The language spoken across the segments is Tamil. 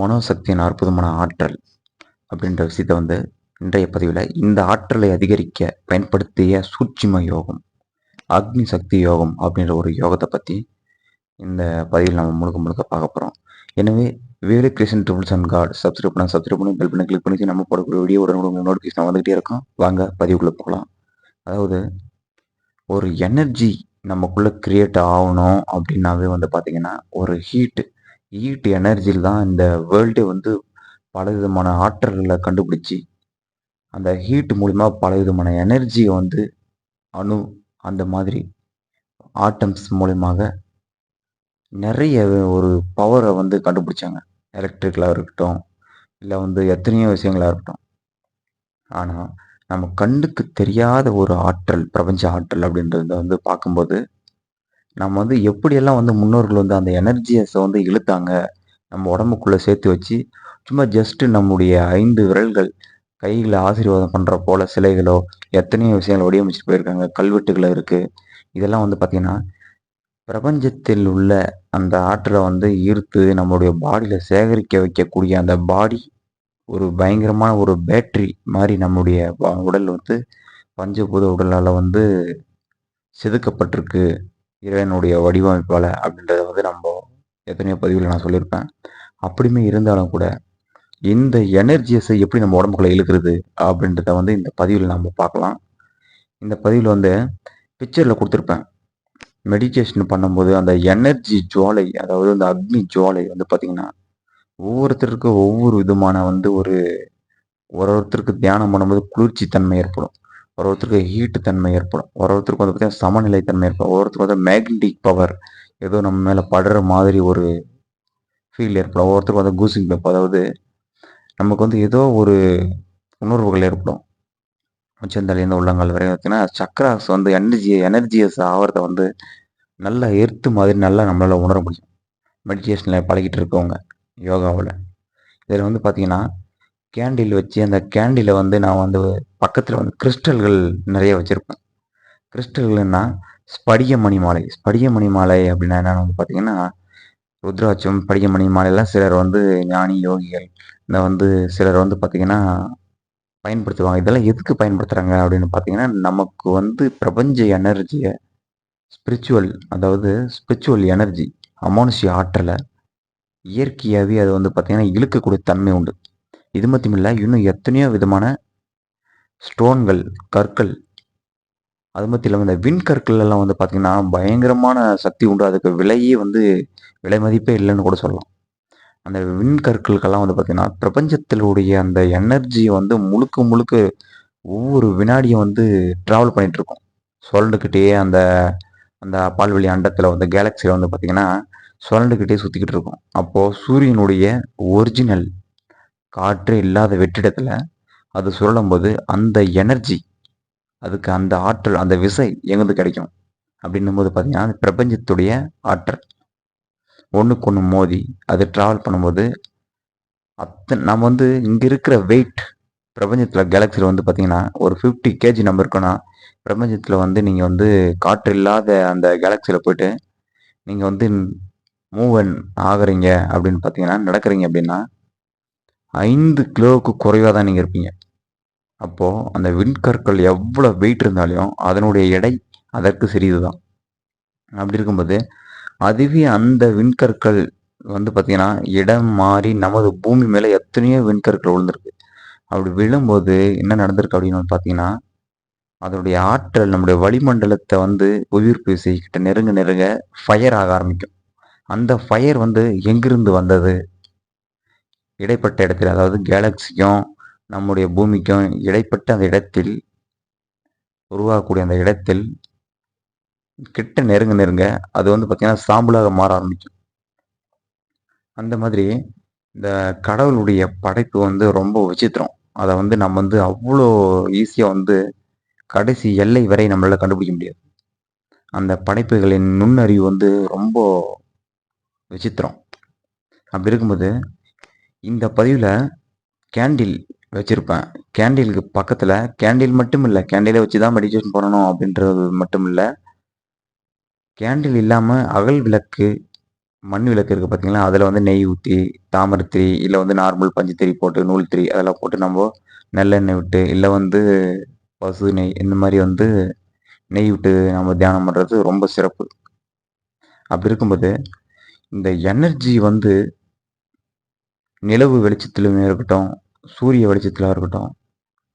மனோசக்தியின் அற்புதமான ஆற்றல் அப்படின்ற விஷயத்தை வந்து இன்றைய பதிவில் இந்த ஆற்றலை அதிகரிக்க பயன்படுத்திய சூட்சிம யோகம் அக்னி சக்தி யோகம் அப்படின்ற ஒரு யோகத்தை பற்றி இந்த பதிவில் நம்ம முழுக்க முழுக்க பார்க்க போகிறோம் எனவே Velu Krishnan triples and card subscribe பண்ண சப்ஸ்கிரைப் பண்ணி பெல் பண்ணி கிளிக் பண்ணி நம்ம போடக்கூடிய வீடியோ உடனே நோட்டிஃபிகேஷன் வந்துகிட்டே இருக்கும். வாங்க பதிவுக்குள்ளே போகலாம். அதாவது ஒரு எனர்ஜி நமக்குள்ளே கிரியேட் ஆகணும் அப்படின்னாவே வந்து பார்த்திங்கன்னா ஒரு ஹீட்டு ஹீட் எனர்ஜியில் தான் இந்த வேர்ல்டே வந்து பல விதமான ஆற்றல்களை கண்டுபிடிச்சி அந்த ஹீட் மூலிமா பல விதமான எனர்ஜியை வந்து அணு அந்த மாதிரி ஆட்டம்ஸ் மூலியமாக நிறைய ஒரு பவரை வந்து கண்டுபிடிச்சாங்க. எலக்ட்ரிக்கலாக இருக்கட்டும் இல்லை வந்து எத்தனையோ விஷயங்களாக இருக்கட்டும். ஆனால் நம்ம கண்ணுக்கு தெரியாத ஒரு ஆற்றல் பிரபஞ்ச ஆற்றல் அப்படின்றத வந்து பார்க்கும்போது நம்ம வந்து எப்படியெல்லாம் வந்து முன்னோர்கள் வந்து அந்த எனர்ஜியஸை வந்து இழுத்தாங்க நம்ம உடம்புக்குள்ளே சேர்த்து வச்சு சும்மா ஜஸ்ட்டு நம்முடைய ஐந்து விரல்கள் கைகளை ஆசீர்வாதம் பண்ணுற போல சிலைகளோ எத்தனையோ விஷயங்கள் வடிவமைச்சிட்டு போயிருக்காங்க கல்வெட்டுகளை இருக்குது இதெல்லாம் வந்து பார்த்திங்கன்னா பிரபஞ்சத்தில் உள்ள அந்த ஆற்றலை வந்து ஈர்த்து நம்மளுடைய பாடியில் சேகரிக்க வைக்கக்கூடிய அந்த பாடி ஒரு பயங்கரமான ஒரு பேட்ரி மாதிரி நம்முடைய உடல் வந்து பஞ்சபூத உடலால் வந்து செதுக்கப்பட்டிருக்கு. இறைவனுடைய வடிவமைப்பால் அப்படின்றத வந்து நம்ம எத்தனையோ பதிவில் நான் சொல்லியிருப்பேன். அப்படியுமே இருந்தாலும் கூட இந்த எனர்ஜியஸை எப்படி நம்ம உடம்புக்குள்ள இழுக்கிறது அப்படின்றத வந்து இந்த பதிவில் நம்ம பார்க்கலாம். இந்த பதிவில் வந்து பிக்சரில் கொடுத்துருப்பேன். மெடிடேஷன் பண்ணும்போது அந்த எனர்ஜி ஜுவாலை அதாவது அந்த அக்னி ஜுவாலை வந்து பார்த்திங்கன்னா ஒவ்வொருத்தருக்கும் ஒவ்வொரு விதமான வந்து ஒரு ஒரு ஒருத்தருக்கு தியானம் பண்ணும்போது குளிர்ச்சி தன்மை ஏற்படும். ஒரு ஒருத்தருக்கு ஹீட்டு தன்மை ஏற்படும். ஒரு ஒருத்தருக்கு வந்து பார்த்தீங்கன்னா சமநிலை தன்மை ஏற்படும் ஒருத்தருக்கு வந்து மேக்னட்டிக் பவர் ஏதோ நம்ம மேலே படுற மாதிரி ஒரு ஃபீல் ஏற்படும். ஒவ்வொருத்தருக்கு வந்து கூசிங் பப் அதாவது நமக்கு வந்து ஏதோ ஒரு உணர்வுகள் ஏற்படும். உச்சந்தலையிலேருந்து உள்ளங்கால் வரை பார்த்தீங்கன்னா சக்கராஸ் வந்து எனர்ஜி எனர்ஜியஸ் ஆகிறத வந்து நல்லா எர்த்து மாதிரி நல்லா நம்மளால் உணர முடியும். மெடிடேஷனில் பழகிட்டு இருக்கவங்க யோகாவில். இதில் வந்து பார்த்தீங்கன்னா கேண்டில் வச்சு அந்த கேண்டிலை வந்து நான் வந்து பக்கத்தில் வந்து கிறிஸ்டல்கள் நிறைய வச்சுருப்பேன். கிறிஸ்டல்கள்னா ஸ்படிக மணி மாலை. ஸ்படியமணி மாலை அப்படின்னா என்னென்னு வந்து பார்த்தீங்கன்னா ருத்ராட்சம் படியமணி மாலையெல்லாம் சிலர் வந்து ஞானி யோகிகள் இந்த வந்து சிலர் வந்து பார்த்திங்கன்னா பயன்படுத்துவாங்க. இதெல்லாம் எதுக்கு பயன்படுத்துகிறாங்க அப்படின்னு பார்த்தீங்கன்னா நமக்கு வந்து பிரபஞ்ச எனர்ஜியை ஸ்பிரிச்சுவல் அதாவது ஸ்பிரிச்சுவல் எனர்ஜி அமானுஷ்ய ஆற்றலை இயற்கையாகவே அது வந்து பார்த்திங்கன்னா இழுக்கக்கூடிய தன்மை உண்டு. இது மட்டும் இல்லை இன்னும் எத்தனையோ விதமான ஸ்டோன்கள் கற்கள். அது மட்டும் இல்லாமல் இந்த விண்கற்கள் எல்லாம் வந்து பார்த்திங்கன்னா பயங்கரமான சக்தி உண்டு. அதுக்கு விலையே வந்து விலை மதிப்பே இல்லைன்னு கூட சொல்லலாம். அந்த விண்கற்களுக்கெல்லாம் வந்து பார்த்திங்கன்னா பிரபஞ்சத்திலுடைய அந்த எனர்ஜியை வந்து முழுக்க முழுக்க ஒவ்வொரு வினாடியும் வந்து ட்ராவல் பண்ணிகிட்ருக்கோம் சுரண்டுக்கிட்டே அந்த அந்த பால்வெளி அண்டத்தில் வந்து கேலக்சியில் வந்து பார்த்திங்கன்னா சுரண்டுக்கிட்டே சுற்றிக்கிட்டு இருக்கும். அப்போது சூரியனுடைய ஒரிஜினல் காற்று இல்லாத வெற்றிடத்தில் அது சுழலும் போது அந்த எனர்ஜி அதுக்கு அந்த ஆற்றல் அந்த விசை எங்கேருந்து கிடைக்கும்? அப்படின்னும் போது பார்த்தீங்கன்னா அந்த பிரபஞ்சத்துடைய ஆற்றல். ஒன்றுக்கு ஒன்று மோதி அது ட்ராவல் பண்ணும்போது அத்தனை நம்ம வந்து இங்கே இருக்கிற வெயிட் பிரபஞ்சத்தில் கேலக்சியில் வந்து பார்த்தீங்கன்னா ஒரு ஃபிஃப்டி கேஜி நம்ம இருக்கோன்னா பிரபஞ்சத்தில் வந்து நீங்கள் வந்து காற்று இல்லாத அந்த கேலக்சியில் போயிட்டு நீங்கள் வந்து மூவன் ஆகுறீங்க அப்படின்னு பார்த்தீங்கன்னா நடக்கிறீங்க அப்படின்னா ஐந்து கிலோவுக்கு குறைவாக தான் நீங்கள் இருப்பீங்க. அப்போது அந்த விண்கற்கள் எவ்வளோ வெயிட் இருந்தாலும் அதனுடைய எடை அதற்கு சிறிது தான் அப்படி இருக்கும்போது அதுவே அந்த விண்கற்கள் வந்து பார்த்திங்கன்னா இடம் மாறி நமது பூமி மேலே எத்தனையோ விண்கற்கள் விழுந்திருக்கு. அப்படி விழும்போது என்ன நடந்திருக்கு அப்படின்னு பார்த்தீங்கன்னா அதனுடைய ஆற்றல் நம்முடைய வளிமண்டலத்தை வந்து உயிர்ப்பு விசைக்கிட்ட நெருங்க நெருங்க ஃபயர் ஆக ஆரம்பிக்கும். அந்த ஃபயர் வந்து எங்கிருந்து வந்தது? இடைப்பட்ட இடத்தில் அதாவது கேலக்சிக்கும் நம்முடைய பூமிக்கும் இடைப்பட்ட அந்த இடத்தில் உருவாகக்கூடிய அந்த இடத்தில் கிட்ட நெருங்க நெருங்க அது வந்து பார்த்திங்கன்னா சாம்பலாக மாற ஆரம்பிக்கும். அந்த மாதிரி இந்த கடவுளுடைய படைப்பு வந்து ரொம்ப விசித்திரம். அதை வந்து நம்ம வந்து அவ்வளோ ஈஸியாக வந்து கடைசி எல்லை வரை நம்மளால் கண்டுபிடிக்க முடியாது. அந்த படைப்புகளின் நுண்ணறிவு வந்து ரொம்ப விசித்திரம். அப்படி இருக்கும்போது இந்த பதிவில் கேண்டில் வச்சுருப்பேன். கேண்டிலுக்கு பக்கத்தில் கேண்டில் மட்டும் இல்லை கேண்டிலை வச்சு தான் மெடிடேஷன் பண்ணணும் அப்படின்றது மட்டும் இல்லை கேண்டில் இல்லாமல் அகல் விளக்கு மண் விளக்கு இருக்குது பார்த்தீங்களா அதில் வந்து நெய் ஊற்றி தாமரத்திரி இல்லை வந்து நார்மல் பஞ்சுத்திரி போட்டு நூல் திரி அதெல்லாம் போட்டு நம்ம நல்லெண்ணெய் விட்டு இல்லை வந்து பசு நெய் இந்த மாதிரி வந்து நெய் விட்டு நம்ம தியானம் பண்ணுறது ரொம்ப சிறப்பு. அப்படி இருக்கும்போது இந்த எனர்ஜி வந்து நிலவு வெளிச்சத்திலுமே இருக்கட்டும் சூரிய வெளிச்சத்திலாக இருக்கட்டும்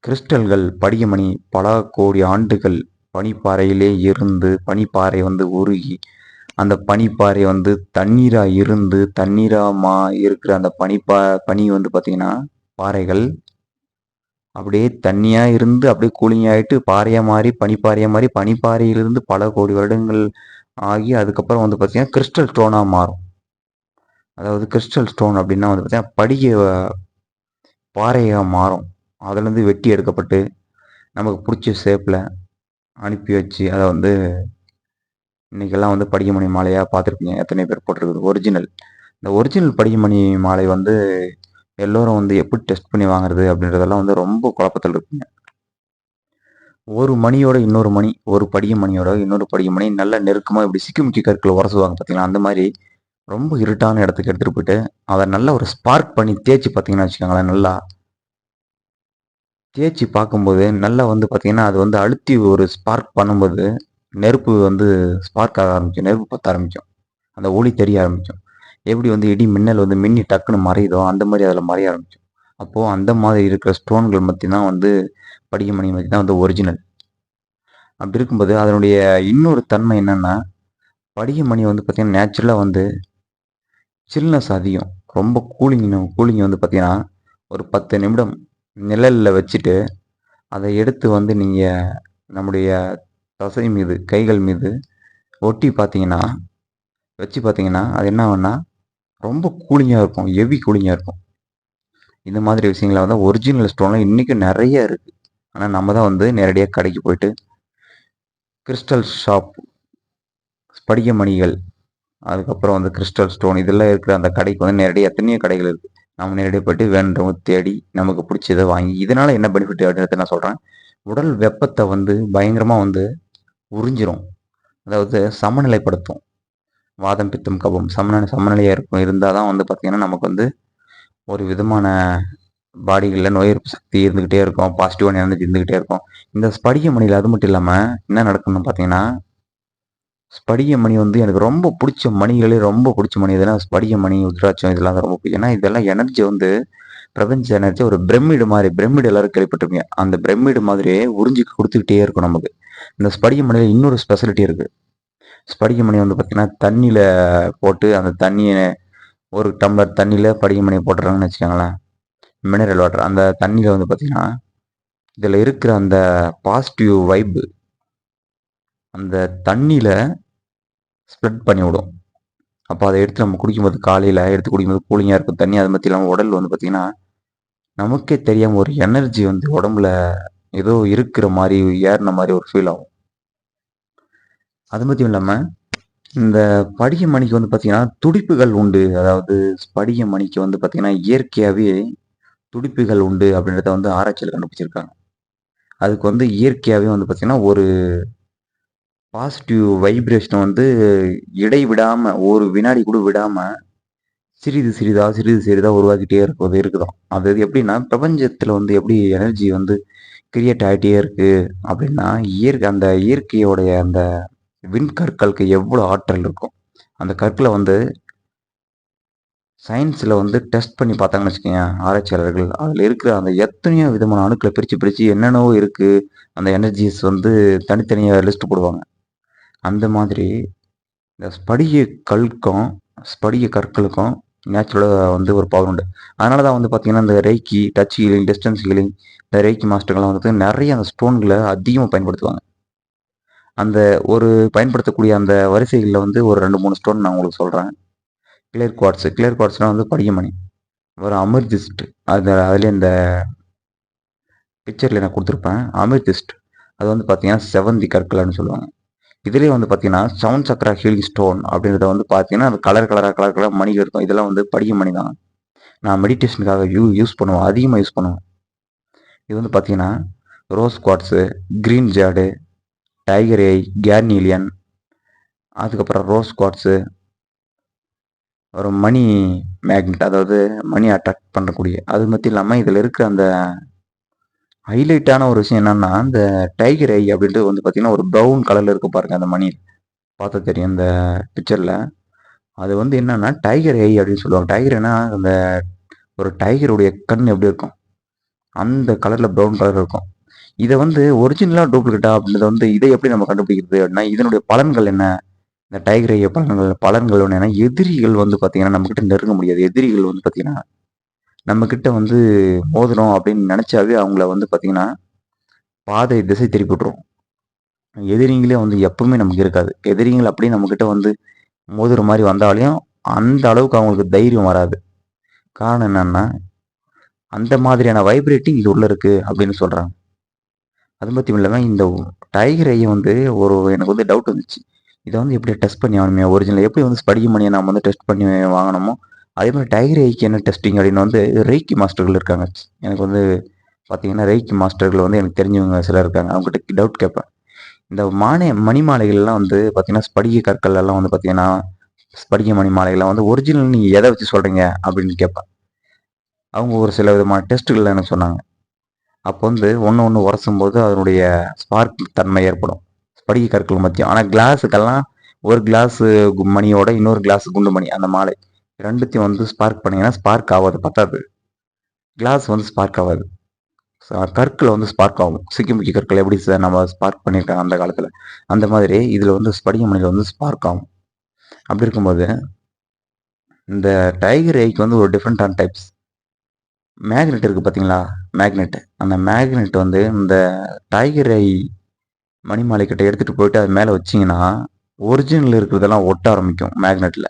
கிறிஸ்டல்கள் படிகமணி பல கோடி ஆண்டுகள் பனிப்பாறையிலே இருந்து பனிப்பாறை வந்து உருகி அந்த பனிப்பாறை வந்து தண்ணீராக இருந்து தண்ணீராக மா இருக்கிற அந்த பனிப்பா பனி வந்து பார்த்திங்கன்னா பாறைகள் அப்படியே தண்ணியாக இருந்து அப்படியே கூலிங் ஆகிட்டு பாறையாக மாறி பனிப்பாறையாக மாறி பனிப்பாறையிலிருந்து பல கோடி வருடங்கள் ஆகி அதுக்கப்புறம் வந்து பார்த்திங்கன்னா கிறிஸ்டல் ஸ்டோனாக மாறும். அதாவது கிறிஸ்டல் ஸ்டோன் அப்படின்னா வந்து பார்த்தீங்கன்னா படிக பாறையாக மாறும். அதுலேருந்து வெட்டி எடுக்கப்பட்டு நமக்கு பிடிச்ச ஷேப்பில் அனுப்பி வச்சு அதை வந்து இன்றைக்கெல்லாம் வந்து படிகமணி மாலையாக பார்த்துருப்பீங்க. எத்தனை பேர் போட்டிருக்குது. ஒரிஜினல் இந்த ஒரிஜினல் படிகமணி மாலை வந்து எல்லோரும் வந்து எப்படி டெஸ்ட் பண்ணி வாங்குறது அப்படின்றதெல்லாம் வந்து ரொம்ப குழப்பத்தில் இருக்குங்க ஒரு மணியோட இன்னொரு மணி ஒரு படிக மணியோட இன்னொரு படிக மணி நல்ல நெருக்கமாக இப்படி சிக்கி முக்கி கற்களை உரசுவாங்க பார்த்தீங்களா அந்த மாதிரி ரொம்ப இருட்டான இடத்துக்கு எடுத்துகிட்டு போயிட்டு அதை நல்லா ஒரு ஸ்பார்க் பண்ணி தேய்ச்சி பார்த்தீங்கன்னா வச்சுக்கோங்களேன் நல்லா. தேய்ச்சி பார்க்கும்போது நல்லா வந்து பார்த்தீங்கன்னா அது வந்து அழுத்தி ஒரு ஸ்பார்க் பண்ணும்போது நெருப்பு வந்து ஸ்பார்க் ஆக ஆரம்பிக்கும். நெருப்பு பற்ற ஆரம்பிக்கும். அந்த ஒளி தெரிய ஆரம்பிக்கும். எப்படி வந்து இடி மின்னல் வந்து மின்னி டக்குன்னு மறையுதோ அந்த மாதிரி அதில் மறைய ஆரம்பிக்கும். அப்போது அந்த மாதிரி இருக்கிற ஸ்டோன்கள் மத்தி தான் வந்து படிகமணி மத்தி தான் வந்து ஒரிஜினல் அப்படி இருக்கும்போது அதனுடைய இன்னொரு தன்மை என்னென்னா படிகமணி வந்து பார்த்திங்கன்னா நேச்சுரலாக வந்து சில்னஸ் அதிகம். ரொம்ப கூலிங் கூலிங் வந்து பார்த்திங்கன்னா ஒரு பத்து நிமிடம் நிழலில் வச்சுட்டு அதை எடுத்து வந்து நீங்கள் நம்முடைய தசை மீது கைகள் மீது ஒட்டி பார்த்தீங்கன்னா வச்சு பார்த்தீங்கன்னா அது என்ன ஆகும்னா ரொம்ப கூலிங்காக இருக்கும். ஹெவி கூலிங்காக இருக்கும். இந்த மாதிரி விஷயங்களை வந்து ஒரிஜினல் ஸ்டோன்லாம் இன்றைக்கும் நிறைய இருக்குது ஆனால் நம்ம தான் வந்து நேரடியாக கடைக்கு போயிட்டு கிறிஸ்டல் ஷாப் படிக மணிகள் அதுக்கப்புறம் வந்து கிறிஸ்டல் ஸ்டோன் இதெல்லாம் இருக்கிற அந்த கடைக்கு வந்து நேரடியாக எத்தனையோ கடைகள் இருக்குது நம்ம நேரடியாக போயிட்டு வேண்டவங்க தேடி நமக்கு பிடிச்சதை வாங்கி இதனால் என்ன பெனிஃபிட் அப்படின்றத நான் சொல்கிறேன் உடல் வெப்பத்தை வந்து பயங்கரமாக வந்து உறிஞ்சிரும். அதாவது சமநிலைப்படுத்தும். வாதம் பித்தம் கபம் சமநிலை சமநிலையாக இருக்கும். இருந்தால் தான் வந்து பார்த்திங்கன்னா நமக்கு வந்து ஒரு விதமான பாடிகளில் நோய் எதிர்ப்பு சக்தி இருந்துக்கிட்டே இருக்கும். பாசிட்டிவான எனர்ஜி இருந்துக்கிட்டே இருக்கும். இந்த படிக்க மணியில் அது மட்டும் இல்லாமல் என்ன நடக்கணும்னு பார்த்தீங்கன்னா ஸ்படிக மணி வந்து எனக்கு ரொம்ப பிடிச்ச மணிகளே ரொம்ப பிடிச்ச மணி. எதுனா ஸ்படிக மணி உத்ராட்சம் இதெல்லாம் ரொம்ப பிடிக்கும். ஏன்னா இதெல்லாம் எனர்ஜி வந்து பிரபஞ்ச எனர்ஜி ஒரு பிரமிடு மாதிரி பிரமிடு எல்லாரும் கேள்விப்பட்டிருப்பீங்க. அந்த பிரமிடு மாதிரியே உறிஞ்சி கொடுத்துக்கிட்டே இருக்கும் நமக்கு. இந்த ஸ்படிக மணியில் இன்னொரு ஸ்பெஷலிட்டி இருக்குது ஸ்படிக மணி வந்து பார்த்திங்கன்னா தண்ணியில் போட்டு அந்த தண்ணியை ஒரு டம்ளர் தண்ணியில் படிக மணியை போட்டுறாங்கன்னு வச்சுக்கோங்களேன். மினரல் வாட்டர் அந்த தண்ணியில் வந்து பார்த்திங்கன்னா இதில் இருக்கிற அந்த பாசிட்டிவ் வைப்பு அந்த தண்ணியில் ஸ்ப்ரெட் பண்ணிவிடும் அப்போ அதை எடுத்து நம்ம குடிக்கும்போது காலையில் எடுத்து குடிக்கும்போது கூலிங்காக இருக்கும். தண்ணி அது பற்றி இல்லாமல் உடல் வந்து பார்த்திங்கன்னா நமக்கே தெரியாமல் ஒரு எனர்ஜி வந்து உடம்புல ஏதோ இருக்கிற மாதிரி ஏறின மாதிரி ஒரு ஃபீல் ஆகும். அது மட்டும் இல்லாமல் இந்த படிக மணிக்கு வந்து பார்த்திங்கன்னா துடிப்புகள் உண்டு. அதாவது படிக மணிக்கு வந்து பார்த்திங்கன்னா இயற்கையாகவே துடிப்புகள் உண்டு அப்படின்றத வந்து ஆராய்ச்சியில் கண்டுபிடிச்சிருக்காங்க. அதுக்கு வந்து இயற்கையாகவே வந்து பார்த்திங்கன்னா ஒரு பாசிட்டிவ் வைப்ரேஷனை வந்து இடை விடாமல் ஒரு வினாடி கூட விடாமல் சிறிது சிறிதாக சிறிது சிறிதாக உருவாக்கிட்டே இருப்பது இருக்குதான். அது எப்படின்னா பிரபஞ்சத்தில் வந்து எப்படி எனர்ஜி வந்து கிரியேட் ஆகிட்டே இருக்குது அப்படின்னா இயற்கை அந்த இயற்கையோடைய அந்த விண்கற்களுக்கு எவ்வளோ ஆற்றல் இருக்கும் அந்த கற்களை வந்து சயின்ஸில் வந்து டெஸ்ட் பண்ணி பார்த்தாங்கன்னு வச்சுக்கோங்க ஆராய்ச்சியாளர்கள். அதில் இருக்கிற அந்த எத்தனையோ விதமான அணுக்களை பிரித்து பிரித்து என்னென்னவோ இருக்குது அந்த எனர்ஜிஸ் வந்து தனித்தனியாக லிஸ்ட் போடுவாங்க. அந்த மாதிரி இந்த ஸ்படிக கல்க்கும் ஸ்படிக கற்களுக்கும் நேச்சுரலாக வந்து ஒரு பவர் உண்டு. அதனால தான் வந்து பார்த்திங்கன்னா இந்த reiki touch healing distance healing இந்த ரேக்கி மாஸ்டர்கள்லாம் வந்து நிறைய அந்த ஸ்டோன்களை அதிகமாக பயன்படுத்துவாங்க. அந்த ஒரு பயன்படுத்தக்கூடிய அந்த வரிசைகளில் வந்து ஒரு ரெண்டு மூணு ஸ்டோன் நான் உங்களுக்கு சொல்கிறேன் கிளியர் குவாட்ஸ் கிளியர் குவாட்ஸ்னால் வந்து படிகமணி. ஒரு அமிர்திஸ்ட். அது அதில் இந்த பிக்சரில் நான் கொடுத்துருப்பேன். அமிர்திஸ்ட். அது வந்து பார்த்தீங்கன்னா செவந்தி கற்களைன்னு சொல்லுவாங்க. இதுலேயே வந்து பார்த்தீங்கன்னா செவன் சக்கரா ஹீலிங் ஸ்டோன் அப்படின்றத வந்து பார்த்தீங்கன்னா அது கலர் கலராக கலர் கலர் மணி இருக்கும் இதெல்லாம் வந்து படிக மணி தான். நான் மெடிடேஷனுக்காக யூ யூஸ் பண்ணுவேன். அதிகமாக யூஸ் பண்ணுவேன். இது வந்து பார்த்தீங்கன்னா rose quartz green jade tiger eye carnelian அதுக்கப்புறம் ரோஸ் குவாட்ஸு ஒரு மணி மேக்னெட் அதாவது மணி அட்ராக்ட் பண்ணக்கூடிய அது மட்டும் இல்லாமல் இதில் இருக்கிற அந்த ஹைலைட்டான ஒரு விஷயம் என்னன்னா இந்த டைகர் ஐ அப்படின்றது வந்து பார்த்தீங்கன்னா ஒரு ப்ரௌன் கலரில் இருக்கும் பாருங்க அந்த மணி பார்த்தா தெரியும் இந்த பிக்சரில் அது வந்து என்னன்னா டைகர் ஐ அப்படின்னு சொல்லுவாங்க. டைகர்னா அந்த ஒரு டைகருடைய கண் எப்படி இருக்கும்? அந்த கலரில் ப்ரௌன் கலர் இருக்கும். இதை வந்து ஒரிஜினலாக டூப்ளிகேட்டா அப்படின்றத வந்து இதை எப்படி நம்ம கண்டுபிடிக்கிறது அப்படின்னா இதனுடைய பலன்கள் என்ன? இந்த டைகர் ஐய பலன்கள் பலன்கள் ஏன்னா எதிரிகள் வந்து பார்த்தீங்கன்னா நம்மக்கிட்ட நெருங்க முடியாது. எதிரிகள் வந்து பார்த்தீங்கன்னா நம்மக்கிட்ட வந்து மோதணும் அப்படின்னு நினச்சாவே அவங்கள வந்து பார்த்திங்கன்னா பாதை திசை திருப்பி விட்ருவோம் எதிரிங்களே வந்து எப்பவுமே நமக்கு இருக்காது. எதிரிங்கள் அப்படியே நம்மக்கிட்ட வந்து மோதுற மாதிரி வந்தாலையும் அந்த அளவுக்கு அவங்களுக்கு தைரியம் வராது. காரணம் என்னன்னா அந்த மாதிரியான வைப்ரேட்டிங் இது உள்ளே இருக்குது அப்படின்னு சொல்கிறாங்க அது மட்டும் இல்லாமல் இந்த டைகர் ஐயை வந்து ஒரு எனக்கு வந்து டவுட் வந்துச்சு. இதை வந்து எப்படி டெஸ்ட் பண்ணி ஆகணுமே ஒரிஜினல் எப்படி வந்து படிக்க மணியை நம்ம வந்து டெஸ்ட் பண்ணி வாங்கணுமோ? அதே மாதிரி டைரி ஐக்கு என்ன டெஸ்டிங் அப்படின்னு வந்து ரெய்க்கி மாஸ்டர்கள் இருக்காங்க. எனக்கு வந்து பார்த்தீங்கன்னா ரெய்க்கி மாஸ்டர்கள் வந்து எனக்கு தெரிஞ்சவங்க சிலர் இருக்காங்க. அவங்ககிட்ட டவுட் கேட்பேன். இந்த மானே மணி மாலைகள்லாம் வந்து பார்த்தீங்கன்னா ஸ்படிக கற்கள் எல்லாம் வந்து பார்த்தீங்கன்னா ஸ்படிக மணி மாலைகள்லாம் வந்து ஒரிஜினல் நீங்கள் எதை வச்சு சொல்கிறீங்க அப்படின்னு கேட்பேன். அவங்க ஒரு சில விதமான டெஸ்ட்டுகள் எனக்கு சொன்னாங்க. அப்போ வந்து ஒன்று ஒன்று உரசும் போது அதனுடைய ஸ்பார்க் தன்மை ஏற்படும். ஸ்படிக கற்கள் மத்தியம் ஆனால் கிளாஸுக்கெல்லாம் ஒரு கிளாஸ் மணியோட இன்னொரு கிளாஸ் குண்டு மணி அந்த மாலை. ரெண்டுத்தையும் வந்து ஸ்பார்க் பண்ணீங்கன்னா ஸ்பார்க் ஆகாது பத்தாது. கிளாஸ் வந்து ஸ்பார்க் ஆகாது. கற்களை கற்கள் வந்து ஸ்பார்க் ஆகும். சிக்கிமுக்கி கற்கள் எப்படி சார் நம்ம ஸ்பார்க் பண்ணியிருக்காங்க அந்த காலத்தில்? அந்த மாதிரி இதில் வந்து ஸ்படிக மணியில் வந்து ஸ்பார்க் ஆகும். அப்படி இருக்கும்போது இந்த டைகர் ஐக்கு வந்து ஒரு டிஃப்ரெண்டான டைப்ஸ் மேக்னெட் இருக்குது பார்த்தீங்களா மேக்னெட் அந்த மேக்னெட் வந்து இந்த டைகர் ஐ மணிமாலை கிட்ட எடுத்துகிட்டு போயிட்டு அது மேலே வச்சிங்கன்னா ஒரிஜினல் இருக்கிறதெல்லாம் ஒட்ட ஆரம்பிக்கும் மேக்னெட்டில்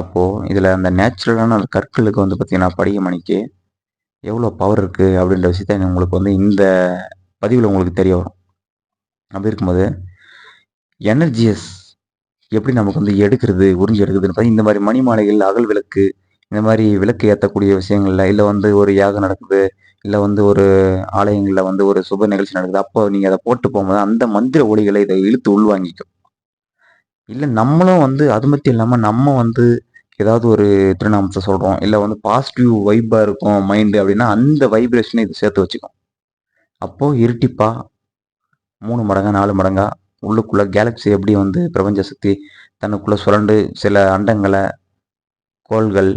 அப்போது இதில் அந்த நேச்சுரலான அந்த கற்களுக்கு வந்து பார்த்தீங்கன்னா படிக மணிக்கு எவ்வளோ பவர் இருக்குது அப்படின்ற விஷயத்த உங்களுக்கு வந்து இந்த பதிவில் உங்களுக்கு தெரிய வரும். அப்படி இருக்கும்போது எனர்ஜியஸ் எப்படி நமக்கு வந்து எடுக்கிறது உறிஞ்சி எடுக்குதுன்னு பார்த்தா இந்த மாதிரி மணி மாலைகள் அகல் விளக்கு இந்த மாதிரி விளக்கு ஏற்றக்கூடிய விஷயங்களில் இல்லை வந்து ஒரு யாகம் நடக்குது இல்லை வந்து ஒரு ஆலயங்களில் வந்து ஒரு சுப நிகழ்ச்சி நடக்குது அப்போ நீங்கள் அதை போட்டு போகும்போது அந்த மந்திர ஒளிகளை இதை இழுத்து உள்வாங்கிக்கும். இல்லை நம்மளும் வந்து அது மட்டும் இல்லாமல் நம்ம வந்து ஏதாவது ஒரு திருநாமத்தை சொல்கிறோம் இல்லை வந்து பாசிட்டிவ் வைப்பாக இருக்கும் மைண்டு அப்படின்னா அந்த வைப்ரேஷனை இது சேர்த்து வச்சுக்கும். அப்போது இருட்டிப்பா மூணு மடங்கா நாலு மடங்கா உள்ளுக்குள்ளே கேலக்ஸி எப்படி வந்து பிரபஞ்ச சக்தி தனக்குள்ளே சுரண்டு சில அண்டங்களை கோள்கள்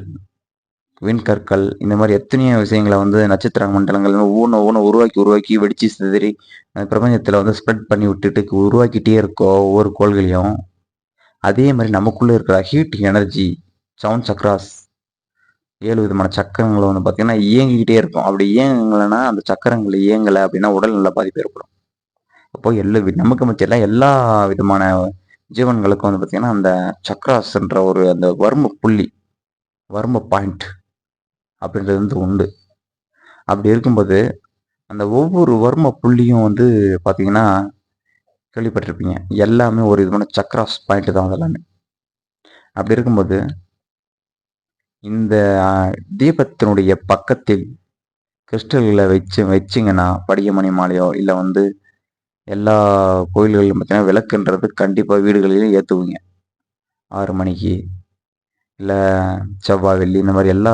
விண்கற்கள் இந்த மாதிரி எத்தனையோ விஷயங்களை வந்து நட்சத்திர மண்டலங்கள் ஒவ்வொன்று ஒவ்வொன்று உருவாக்கி உருவாக்கி வெடிச்சு சிதறி பிரபஞ்சத்தில் வந்து ஸ்ப்ரெட் பண்ணி விட்டுட்டு உருவாக்கிட்டே இருக்கோ ஒவ்வொரு கோள்களையும் அதே மாதிரி நமக்குள்ளே இருக்கிற ஹீட் எனர்ஜி செவன் சக்ராஸ் ஏழு விதமான சக்கரங்களை வந்து பார்த்தீங்கன்னா இயங்கிக்கிட்டே இருக்கும். அப்படி இயங்கலைன்னா அந்த சக்கரங்கள் இயங்கலை அப்படின்னா உடல் நல்ல பாதிப்பு ஏற்படும். அப்போ எல்லா நமக்கு மத்திய எல்லா விதமான ஜீவன்களுக்கும் வந்து பார்த்தீங்கன்னா அந்த சக்ராஸ்ன்ற ஒரு அந்த வர்ம புள்ளி வர்ம பாயிண்ட் அப்படின்றது வந்து உண்டு. அப்படி இருக்கும்போது அந்த ஒவ்வொரு வர்ம புள்ளியும் வந்து பார்த்தீங்கன்னா கேள்விப்பட்டிருப்பீங்க. எல்லாமே ஒரு விதமான சக்ராஸ் பாயிண்ட் தான் அதெல்லாமே. அப்படி இருக்கும்போது இந்த தீபத்தினுடைய பக்கத்தில் கிறிஸ்டல்களை வச்சு வச்சிங்கன்னா படிகமணி மாலையோ இல்லை வந்து எல்லா கோயில்களிலும் பார்த்தீங்கன்னா விளக்குன்றது கண்டிப்பாக வீடுகளிலும் ஏற்றுவீங்க ஆறு மணிக்கு இல்லை செவ்வாய் வெள்ளி இந்த மாதிரி எல்லா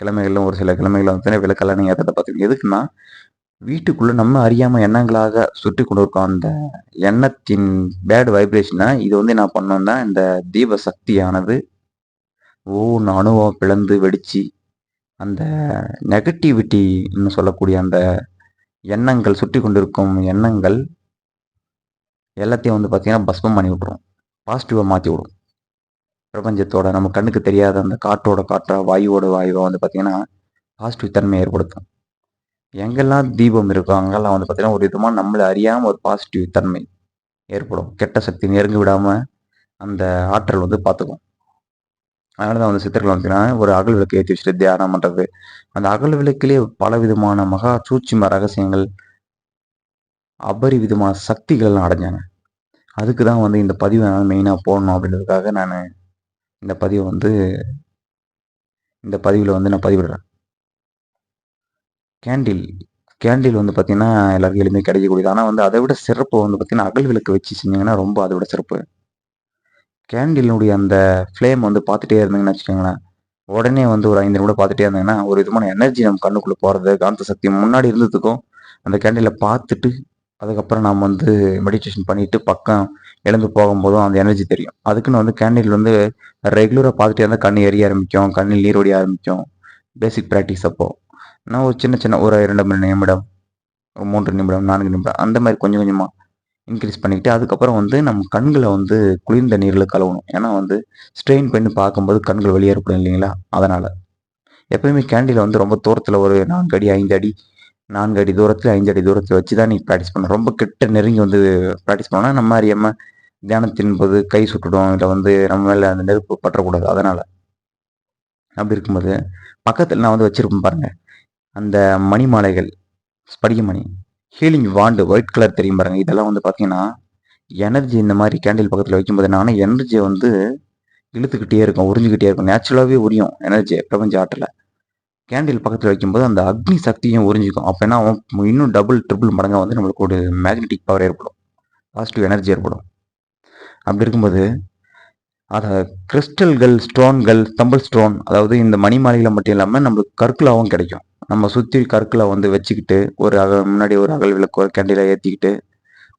கிழமைகளிலும் ஒரு சில கிழமைகளில் வந்து விளக்கெல்லாம் நீங்கள் ஏற்றத்தை பார்த்துக்கோங்க எதுக்குன்னா வீட்டுக்குள்ளே நம்ம அறியாமல் எண்ணங்களாக சுற்றி கொண்டு இருக்கோம். அந்த எண்ணத்தின் பேட் வைப்ரேஷனை இது வந்து என்ன பண்ணோம்னா இந்த தீப சக்தியானது ஓ அணுவம் பிளந்து வெடித்து அந்த நெகட்டிவிட்டின்னு சொல்லக்கூடிய அந்த எண்ணங்கள் சுற்றி கொண்டிருக்கும் எண்ணங்கள் எல்லாத்தையும் வந்து பார்த்தீங்கன்னா பஸ்மம் பண்ணி விட்ரும் பாசிட்டிவாக மாற்றி விடும். பிரபஞ்சத்தோட நம்ம கண்ணுக்கு தெரியாத அந்த காற்றோட காற்றா வாயுவோட வாயுவாக வந்து பார்த்தீங்கன்னா பாசிட்டிவ் தன்மை ஏற்படுத்தும். எங்கெல்லாம் தீபம் இருக்கோ அங்கெல்லாம் வந்து பார்த்தீங்கன்னா ஒரு விதமாக நம்மளை அறியாமல் ஒரு பாசிட்டிவ் தன்மை ஏற்படும். கெட்ட சக்தி நெருங்கி விடாமல் அந்த ஆற்றல் வந்து பார்த்துக்கும் அதனால தான் வந்து சித்தர்கள் வந்துன்னா பார்த்தீங்கன்னா ஒரு அகல் விளக்கு ஏற்றி வச்சுட்டு தியானம் பண்ணுறது அந்த அகல் விளக்கிலே பல விதமான மகா சூட்சிம ரகசியங்கள் அபரிவிதமான சக்திகள் அடைஞ்சாங்க. அதுக்கு தான் வந்து இந்த பதிவை நான் மெயினாக போடணும் அப்படின்றதுக்காக நான் இந்த பதிவை வந்து இந்த பதிவில் வந்து நான் பதிவிடுறேன். கேண்டில் கேண்டில் வந்து பார்த்தீங்கன்னா எல்லாருக்கும் எளிமையாக கிடைக்கக்கூடியது. ஆனால் வந்து அதை விட சிறப்பு வந்து பார்த்தீங்கன்னா அகல் விளக்கு வச்சு செஞ்சீங்கன்னா ரொம்ப அதை விட சிறப்பு. கேண்டிலுடைய அந்த ஃப்ளேம் வந்து பார்த்துட்டே இருந்தீங்கன்னு வச்சுக்கோங்களேன். உடனே வந்து ஒரு ஐந்து நிமிடம் பார்த்துட்டே இருந்தீங்கன்னா ஒரு விதமான எனர்ஜி நம்ம கண்ணுக்குள்ளே போகிறது காந்த சக்தி முன்னாடி இருந்ததுக்கும் அந்த கேண்டிலில் பார்த்துட்டு அதுக்கப்புறம் நாம் வந்து மெடிடேஷன் பண்ணிட்டு பக்கம் எழுந்து போகும்போதும் அந்த எனர்ஜி தெரியும். அதுக்குன்னு வந்து கேண்டில் வந்து ரெகுலராக பார்த்துட்டே இருந்தால் கண் எரிய ஆரம்பிக்கும் கண்ணில் நீர் ஒடிய ஆரம்பிக்கும். பேசிக் ப்ராக்டிஸ் அப்போது நான் ஒரு சின்ன சின்ன ஒரு இரண்டு மணி நிமிடம் ஒரு மூன்று நிமிடம் நான்கு நிமிடம் அந்த மாதிரி கொஞ்சம் கொஞ்சமாக இன்க்ரீஸ் பண்ணிக்கிட்டு அதுக்கப்புறம் வந்து நம்ம கண்களை வந்து குளிர்ந்த நீரில் கழுவணும். ஏன்னா வந்து ஸ்ட்ரெயின் பண்ணி பார்க்கும்போது கண்கள் வெளியேறப்படும் இல்லைங்களா? அதனால். எப்பயுமே கேண்டில் வந்து ரொம்ப தூரத்தில் ஒரு நான்கு அடி ஐந்து அடி நான்கு அடி தூரத்தில் ஐந்து அடி தூரத்தில் வச்சு தான் நீ ப்ராக்டிஸ் பண்ணணும். ரொம்ப கிட்ட நெருங்கி வந்து ப்ராக்டிஸ் பண்ணால் நம்ம அறியாமல் தியானத்தின் போது கை சுட்டுடும் இல்லை வந்து நம்ம மேலே அந்த நெருப்பு பற்றக்கூடாது. அதனால். அப்படி இருக்கும்போது பக்கத்தில் நான் வந்து வச்சுருப்பேன் பாருங்கள் அந்த மணி மாலைகள் ஸ்படிக மணி ஹீலிங் வாண்டு ஒயிட் கலர் தெரியும் பாருங்க. இதெல்லாம் வந்து பார்த்தீங்கன்னா எனர்ஜி இந்த மாதிரி கேண்டில் பக்கத்தில் வைக்கும்போது என்னன்னா எனர்ஜியை வந்து இழுத்துக்கிட்டே இருக்கும் உறிஞ்சிக்கிட்டே இருக்கும். நேச்சுரலாகவே உரியும் எனர்ஜி பிரபஞ்ச ஆற்றில். கேண்டில் பக்கத்தில் வைக்கும்போது அந்த அக்னி சக்தியும் உறிஞ்சிக்கும். அப்போ என்ன இன்னும் டபுள் ட்ரிபிள் மடங்காக வந்து நம்மளுக்கு ஒரு மேக்னெட்டிக் பவர் ஏற்படும். பாசிட்டிவ் எனர்ஜி ஏற்படும். அப்படி இருக்கும்போது அதை கிறிஸ்டல்கள் ஸ்டோன்கள் தம்பிள் ஸ்டோன் அதாவது இந்த மணி மாலையில் மட்டும் இல்லாமல் நம்மளுக்கு கற்களாகவும் கிடைக்கும். நம்ம சுற்றி கற்களை வந்து வச்சுக்கிட்டு ஒரு அக முன்னாடி ஒரு அகல் விளக்கு ஒரு ஏற்றிக்கிட்டு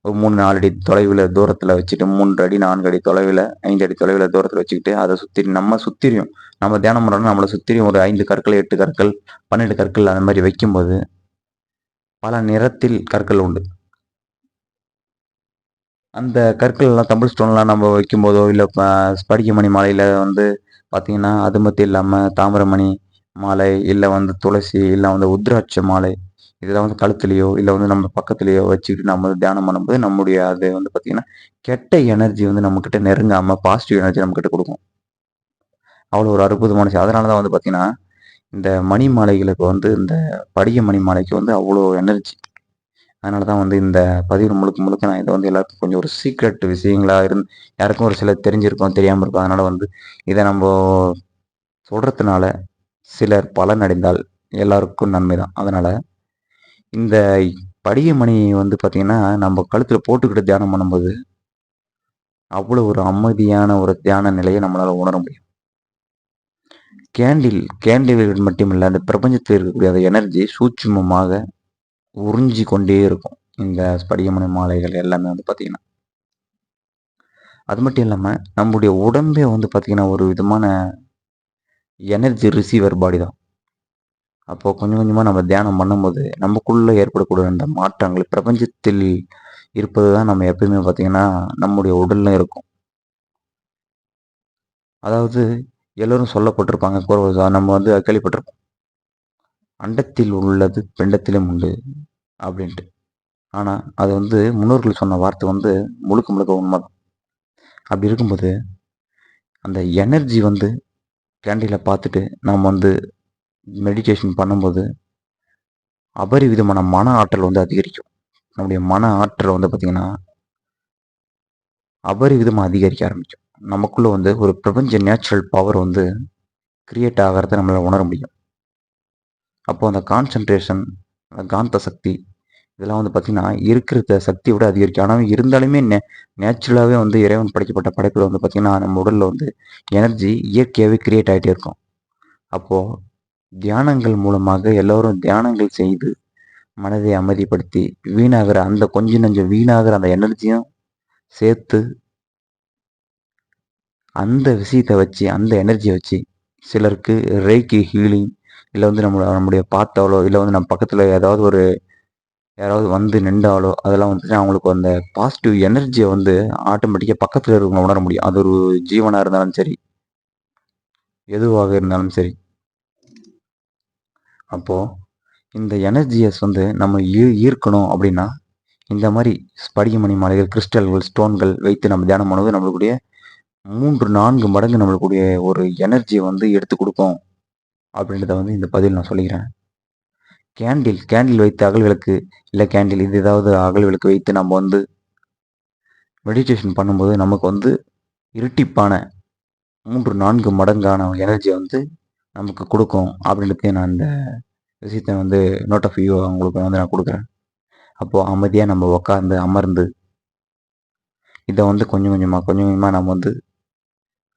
ஒரு மூணு நாலு அடி தொலைவில் தூரத்தில் வச்சுட்டு மூன்று அடி நான்கு அடி தொலைவில் ஐந்து அடி தொலைவில் தூரத்தில் வச்சுக்கிட்டு அதை சுற்றி நம்ம சுற்றியும் நம்ம தியானம் பண்ணுறோம் நம்மளை சுற்றியும் ஒரு ஐந்து கற்கள் எட்டு கற்கள் பன்னெண்டு கற்கள் அந்த மாதிரி வைக்கும்போது பல நிறத்தில் கற்கள் உண்டு. அந்த கற்கள் எல்லாம் தமிழ் ஸ்டோன்லாம் நம்ம வைக்கும்போதோ இல்லை படிக்கமணி மாலையில் வந்து பார்த்திங்கன்னா அது மட்டும் இல்லாமல் தாமிரமணி மாலை இல்லை வந்து துளசி இல்லை வந்து உத்ராட்ச மாலை இதெல்லாம் வந்து கழுத்துலையோ இல்லை வந்து நம்ம பக்கத்துலையோ வச்சுக்கிட்டு நம்ம தியானம் பண்ணும்போது நம்முடைய அது வந்து பார்த்திங்கன்னா கெட்ட எனர்ஜி வந்து நம்மக்கிட்ட நெருங்காமல் பாசிட்டிவ் எனர்ஜி நம்மக்கிட்ட கொடுக்கும். அவ்வளோ ஒரு அற்புதமான விஷயம். அதனால தான் வந்து பார்த்திங்கன்னா இந்த மணி மாலைகளுக்கு வந்து இந்த படிக மணி மாலைக்கு வந்து அவ்வளோ எனர்ஜி அதனால தான் வந்து இந்த பதிவு முழுக்க முழுக்க நான் இதை வந்து எல்லாருக்கும் கொஞ்சம் ஒரு சீக்ரெட் விஷயங்களாக இருந்து யாருக்கும் ஒரு சில தெரிஞ்சிருக்கும் தெரியாமல் இருக்கும். அதனால் வந்து இதை நம்ம சொல்கிறதுனால சிலர் பலன் அடைந்தால் எல்லாருக்கும் நன்மை தான். அதனால் இந்த படிய மணி வந்து பார்த்திங்கன்னா நம்ம கழுத்தில் போட்டுக்கிட்டு தியானம் பண்ணும்போது அவ்வளோ ஒரு அமைதியான ஒரு தியான நிலையை நம்மளால் உணர முடியும். கேண்டில் கேண்டில் மட்டும் இல்லை அந்த பிரபஞ்சத்தில் இருக்கக்கூடிய அந்த எனர்ஜி சூட்சுமமாக உறிஞ்சி கொண்டே இருக்கும். இந்த ஸ்படிகமணி மாலைகள் எல்லாமே வந்து பார்த்திங்கன்னா அது மட்டும் இல்லாமல் நம்முடைய உடம்பே வந்து பார்த்திங்கன்னா ஒரு விதமான எனர்ஜி ரிசீவர் பாடி தான். அப்போது கொஞ்சம் கொஞ்சமாக நம்ம தியானம் பண்ணும்போது நமக்குள்ளே ஏற்படக்கூடிய அந்த மாற்றங்கள் பிரபஞ்சத்தில் இருப்பது தான் நம்ம எப்பயுமே பார்த்திங்கன்னா நம்முடைய உடலில் இருக்கும். அதாவது எல்லோரும் சொல்லப்பட்டிருப்பாங்க நம்ம வந்து கேள்விப்பட்டிருப்போம். அண்டத்தில் உள்ளது பெண்டத்திலும் உண்டு அப்படின்ட்டு. ஆனால் அது வந்து முன்னோர்கள் சொன்ன வார்த்தை வந்து முழுக்க முழுக்க உண்மை அப்படி இருக்கும்போது அந்த எனர்ஜி வந்து கேண்டீனில் பார்த்துட்டு நாம் வந்து மெடிடேஷன் பண்ணும்போது அபரிவிதமான மன ஆற்றல் வந்து அதிகரிக்கும். நம்முடைய மன ஆற்றல் வந்து பார்த்திங்கன்னா அபரிவிதமாக அதிகரிக்க ஆரம்பிக்கும். நமக்குள்ளே வந்து ஒரு பிரபஞ்ச நேச்சுரல் பவர் வந்து கிரியேட் ஆகிறத நம்மளால் உணர முடியும். அப்போது அந்த கான்சன்ட்ரேஷன் அந்த காந்த சக்தி இதெல்லாம் வந்து பார்த்திங்கன்னா இருக்கிற சக்தி விட அதிகரிக்கும். ஆனால் இருந்தாலுமே நே நேச்சுரலாகவே வந்து இறைவன் படைக்கப்பட்ட படைப்பில் வந்து பார்த்திங்கன்னா நம்ம உடலில் வந்து எனர்ஜி இயற்கையாகவே கிரியேட் ஆகிட்டே இருக்கும். அப்போது தியானங்கள் மூலமாக எல்லோரும் தியானங்கள் செய்து மனதை அமைதிப்படுத்தி வீணாகிற அந்த கொஞ்சம் நஞ்சம் வீணாகிற அந்த எனர்ஜியும் சேர்த்து அந்த விஷயத்தை வச்சு அந்த எனர்ஜியை வச்சு சிலருக்கு ரேக்கி ஹீலிங் இல்லை வந்து நம்மளோட நம்முடைய பார்த்தாலோ இல்லை வந்து நம்ம பக்கத்தில் ஏதாவது ஒரு யாராவது வந்து நின்றாலோ அதெல்லாம் வந்துட்டு அவங்களுக்கு அந்த பாசிட்டிவ் எனர்ஜியை வந்து ஆட்டோமேட்டிக்காக பக்கத்தில் இருக்கவங்க உணர முடியும். அது ஒரு ஜீவனாக இருந்தாலும் சரி எதுவாக இருந்தாலும் சரி. அப்போது இந்த எனர்ஜியஸ் வந்து நம்ம ஈ ஈர்க்கணும் அப்படின்னா இந்த மாதிரி ஸ்படிகமணி மாலைகள் கிறிஸ்டல்கள் ஸ்டோன்கள் வைத்து நம்ம தியானம் பண்ணுவது நம்மளுக்குடைய மூன்று நான்கு மடங்கு நம்மளுக்குடைய ஒரு எனர்ஜியை வந்து எடுத்து கொடுக்கும். அப்படின்றத வந்து இந்த பதிவில் நான் சொல்லிக்கிறேன். கேண்டில் கேண்டில் வைத்து அகல் விளக்கு இல்லை கேண்டில் இது ஏதாவது அகல் விளக்கு வைத்து நம்ம வந்து மெடிடேஷன் பண்ணும்போது நமக்கு வந்து இரட்டிப்பான மூன்று நான்கு மடங்கான எனர்ஜியை வந்து நமக்கு கொடுக்கும் அப்படின்றது நான் இந்த விஷயத்தை வந்து நோட் ஆஃப் வியூ அவங்களுக்கு வந்து நான் கொடுக்குறேன். அப்போது அமைதியாக நம்ம உக்காந்து அமர்ந்து இதை வந்து கொஞ்சம் கொஞ்சமாக கொஞ்சம் கொஞ்சமாக நம்ம வந்து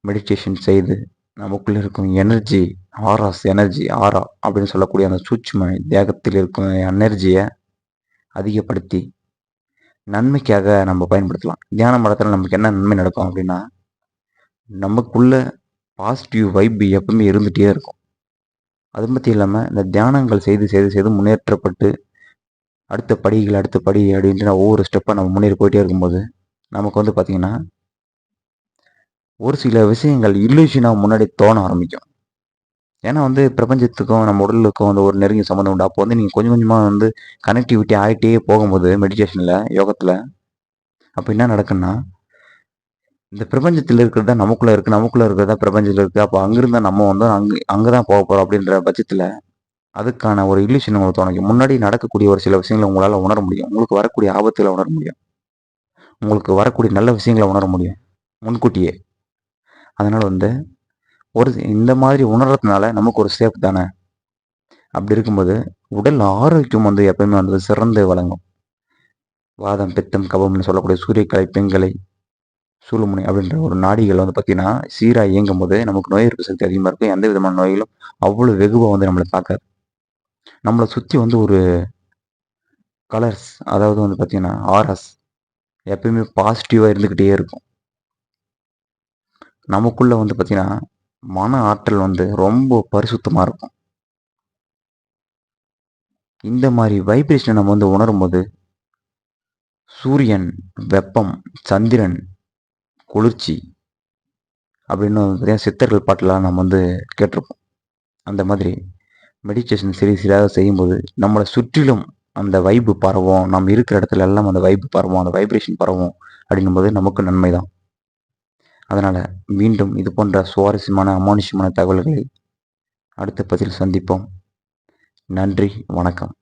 மெடிடேஷன் செய்து நமக்குள்ளே இருக்கும் எனர்ஜி ஆராஸ் எனர்ஜி ஆரா அப்படின்னு சொல்லக்கூடிய அந்த சூட்சும தேகத்தில் இருக்கும் எனர்ஜியை அதிகப்படுத்தி நன்மைக்காக நம்ம பயன்படுத்தலாம். தியானம் மடத்தில் நமக்கு என்ன நன்மை நடக்கும் அப்படின்னா நமக்குள்ள பாசிட்டிவ் வைப் எப்பவுமே இருந்துகிட்டே இருக்கும். அது மட்டும் இல்லாமல் இந்த தியானங்கள் செய்து செய்து செய்து முன்னேற்றப்பட்டு அடுத்த படிகள் அடுத்த படி அப்படின்ட்டு ஒவ்வொரு ஸ்டெப்பாக நம்ம முன்னேறி போயிட்டே இருக்கும்போது நமக்கு வந்து பார்த்திங்கன்னா ஒரு சில விஷயங்கள் இல்லுஷனாக முன்னாடி தோண ஆரம்பிக்கும். ஏன்னா வந்து பிரபஞ்சத்துக்கும் நம்ம உடலுக்கும் அந்த ஒரு நெருங்கிய சம்மந்தம் உண்டு. அப்போ வந்து நீங்கள் கொஞ்சம் கொஞ்சமாக வந்து கனெக்டிவிட்டி ஆகிட்டே போகும்போது மெடிடேஷனில் யோகத்தில் அப்போ என்ன நடக்குன்னா இந்த பிரபஞ்சத்தில் இருக்கிறது தான் நமக்குள்ளே இருக்குது நமக்குள்ளே இருக்கிறதா பிரபஞ்சத்தில் இருக்குது அப்போ அங்கிருந்தால் நம்ம வந்து அங்கே அங்கே தான் போக போகிறோம் அப்படின்ற பட்சத்தில் அதுக்கான ஒரு இல்யூஷன் உங்களுக்கு தோணும் முன்னாடி நடக்கக்கூடிய ஒரு சில விஷயங்களை உங்களால் உணர முடியும். உங்களுக்கு வரக்கூடிய ஆபத்துகளை உணர முடியும். உங்களுக்கு வரக்கூடிய நல்ல விஷயங்களை உணர முடியும். முன்கூட்டியே. அதனால் வந்து ஒரு இந்த மாதிரி உணர்றதுனால நமக்கு ஒரு சேஃப் தானே? அப்படி இருக்கும்போது உடல் ஆரோக்கியம் வந்து எப்பயுமே வந்து சிறந்து வழங்கும் வாதம் பித்தம் கபம்னு சொல்லக்கூடிய சூரியக்கலை பெண்களை சூழுமுனை அப்படின்ற ஒரு நாடிகள் வந்து பார்த்தீங்கன்னா சீராக இயங்கும் போது நமக்கு நோய் எதிர்ப்பு சக்தி அதிகமாக இருக்கும். எந்த விதமான நோய்களும் அவ்வளோ வெகுவாக வந்து நம்மளை தாக்காது. நம்மளை சுற்றி வந்து ஒரு கலர்ஸ் அதாவது வந்து பார்த்திங்கன்னா ஆர்எஸ் எப்பயுமே பாசிட்டிவாக இருந்துக்கிட்டே இருக்கும். நமக்குள்ளே வந்து பார்த்தீங்கன்னா மன ஆற்றல் வந்து ரொம்ப பரிசுத்தமாக இருக்கும். இந்த மாதிரி வைப்ரேஷனை நம்ம வந்து உணரும்போது சூரியன் வெப்பம் சந்திரன் குளிர்ச்சி அப்படின்னு வந்து பார்த்தீங்கன்னா சித்தர்கள் பாட்டெலாம் நம்ம வந்து கேட்டிருப்போம். அந்த மாதிரி மெடிடேஷன் சரி சரியாக செய்யும்போது நம்மளை சுற்றிலும் அந்த வைப்பு பரவும் நம்ம இருக்கிற இடத்துல எல்லாம் அந்த வைப்பு பரவும் அந்த வைப்ரேஷன் பரவும் அப்படின்னும் போது நமக்கு நன்மை தான் அதனால் மீண்டும் இது போன்ற சுவாரஸ்யமான அமானுஷ்யமான தகவல்களை அடுத்த பதில் சந்திப்போம். நன்றி வணக்கம்.